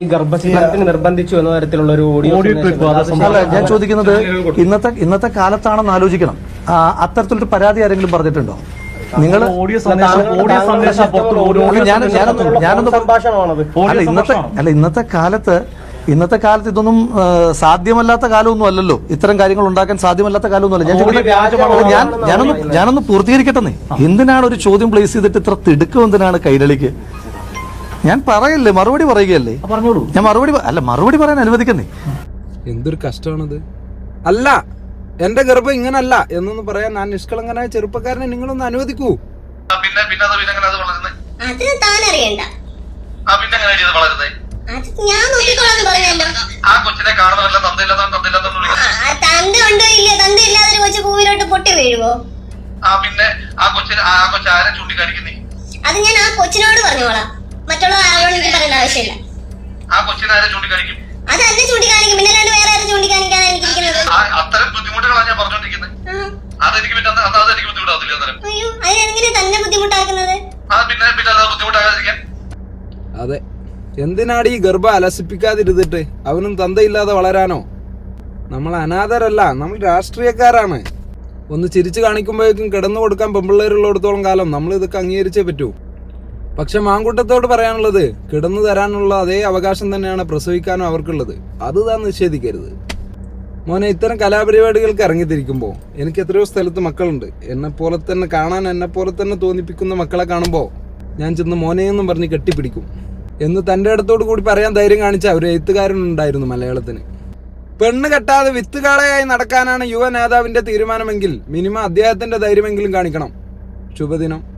ഈ നിർബന്ധിച്ചു എന്ന തരത്തിലുള്ള ഒരു ഓഡിയോ അല്ല ഞാൻ ചോദിക്കുന്നത് ഇന്നത്തെ ഇന്നത്തെ കാലത്താണെന്ന് ആലോചിക്കണം. അത്തരത്തിലൊരു പരാതി ആരെങ്കിലും പറഞ്ഞിട്ടുണ്ടോ? നിങ്ങൾ ഓഡിയോ സന്ദേശം ഓഡിയോ സന്ദേശം പുറത്തു ഓഡിയോ ഞാൻ ഞാനൊന്ന് ഞാനൊന്ന് പറ- സംഭാഷണമാണത് അല്ല ഓഡിയോ ഇന്നത്തെ അല്ല ഇന്നത്തെ കാലത്ത് ഇന്നത്തെ കാലത്ത് ഇതൊന്നും സാധ്യമല്ലാത്ത കാലമൊന്നും അല്ലല്ലോ. ഇത്തരം കാര്യങ്ങൾ ഉണ്ടാക്കാൻ സാധ്യമല്ലാത്ത കാലമൊന്നുമല്ല ഞാൻ ചോദിക്കുന്നത് വ്യാജമാണെന്ന് ഞാൻ ഞാനൊന്ന് ഞാനൊന്ന് പൂർത്തീകരിക്കട്ടെ എന്തിനാണ് ഒരു ചോദ്യം പ്ലേസ് ചെയ്തിട്ട് ഇത്ര തിടുക്കം എന്തിനാണ് കൈരളിക്ക്? ഞാൻ പറയല്ലേ മറുപടി പറയുകയല്ലേ? ആ, പറഞ്ഞോളൂ. ഞാൻ മറുപടി പ- അല്ല മറുപടി പറയാൻ അനുവദിക്കുന്നേ. എന്തൊരു കഷ്ടമാണത്. അല്ല എന്റെ ഗർഭം ഇങ്ങനല്ല എന്നൊന്ന് പറയാൻ ഞാൻ നിഷ്കളങ്കനായ ചെറുപ്പക്കാരനെ നിങ്ങളൊന്ന് അനുവദിക്കൂ. പിന്നെ പിന്നെ അത് പിന്നെ എങ്ങനെ അത് വളരുന്നത് അത് താൻ അറിയണ്ട ആ പിന്നെ അത് വളരുന്നത് അത് ഞാൻ നോക്കിക്കോളാന്ന് പറഞ്ഞല്ലോ ആ കൊച്ചിനെ കാണുന്നതല്ല വിളിക്കുന്നത് ആ തന്ത ഉണ്ടോ ഇല്ല തന്ത ഇല്ലാതൊരു കൊച്ചു പൂവിലോട്ട് പൊട്ടി വീഴുവോ? ആ പിന്നെ ആ കൊച്ചിനെ ആ കൊച്ചു ആരെ ചൂണ്ടിക്കാണിക്കുന്നേ? അത് ഞാൻ ആ കൊച്ചിനോട് പറഞ്ഞോളാം. മറ്റുള്ള ആരോടും എനിക്ക് പറയേണ്ട ആവശ്യമില്ല. ആ കൊച്ചിനെ ആരെ ചൂണ്ടിക്കാണിക്കും? അത് എന്നെ ചൂണ്ടിക്കാണിക്കും. പിന്നെ അല്ലാണ്ട് വേറെ ആരും ചൂണ്ടിക്കാണിക്കാതെ എനിക്കിരിക്കുന്നത്? ആ അത്തരം ബുദ്ധിമുട്ടുകളാണ് ഞാൻ പറഞ്ഞോണ്ടിരിക്കുന്നത് ആ, അതെനിക്ക് പിന്നെ അന്ന് അന്ന് അതെനിക്ക് ബുദ്ധിമുട്ടാവത്തില്ല അന്നേരം അയ്യോ അതിനെങ്ങനെ തന്നെ ബുദ്ധിമുട്ടാക്കുന്നത്? ആ പിന്നെ പിന്നെ അത് ബുദ്ധിമുട്ടാകാതിരിക്കാൻ. അതെ. എന്തിനാടി ഈ ഗർഭം അലസിപ്പിക്കാതിരുന്നിട്ട്? അവനും തന്തയില്ലാതെ വളരാനോ? നമ്മൾ അനാഥരല്ല നമ്മൾ രാഷ്ട്രീയക്കാരാണ്. ഒന്ന് ചിരിച്ചു കാണിക്കുമ്പോഴേക്കും കിടന്നു കൊടുക്കാൻ പെമ്പിള്ളേരുള്ളിടത്തോളം കാലം നമ്മൾ ഇതൊക്കെ അംഗീകരിച്ചേ പറ്റൂ. പക്ഷെ മാങ്കൂട്ടത്തോട് പറയാനുള്ളത് കിടന്നു തരാനുള്ള അതേ അവകാശം തന്നെയാണ് പ്രസവിക്കാനും അവർക്കുള്ളത്. അത് താൻ നിഷേധിക്കരുത്. മോനെ ഇത്തരം കലാപരിപാടികൾക്ക് ഇറങ്ങിത്തിരിക്കുമ്പോൾ എനിക്ക് എത്രയോ സ്ഥലത്ത് മക്കളുണ്ട്. എന്നെ പോലെ തന്നെ കാണാൻ എന്നെ പോലെ തന്നെ തോന്നിപ്പിക്കുന്ന മക്കളെ കാണുമ്പോൾ ഞാൻ ചെന്ന് മോനെയെന്നും പറഞ്ഞ് കെട്ടിപ്പിടിക്കും. എന്ന് തന്റെ അടുത്തോട് കൂടി പറയാൻ ധൈര്യം കാണിച്ച ഒരു എഴുത്തുകാരനുണ്ടായിരുന്നു മലയാളത്തിന്. പെണ്ണ് കെട്ടാതെ വിത്തുകാളയായി നടക്കാനാണ് യുവ നേതാവിന്റെ തീരുമാനമെങ്കിൽ മിനിമം അദ്ദേഹത്തിന്റെ ധൈര്യമെങ്കിലും കാണിക്കണം. ശുഭദിനം.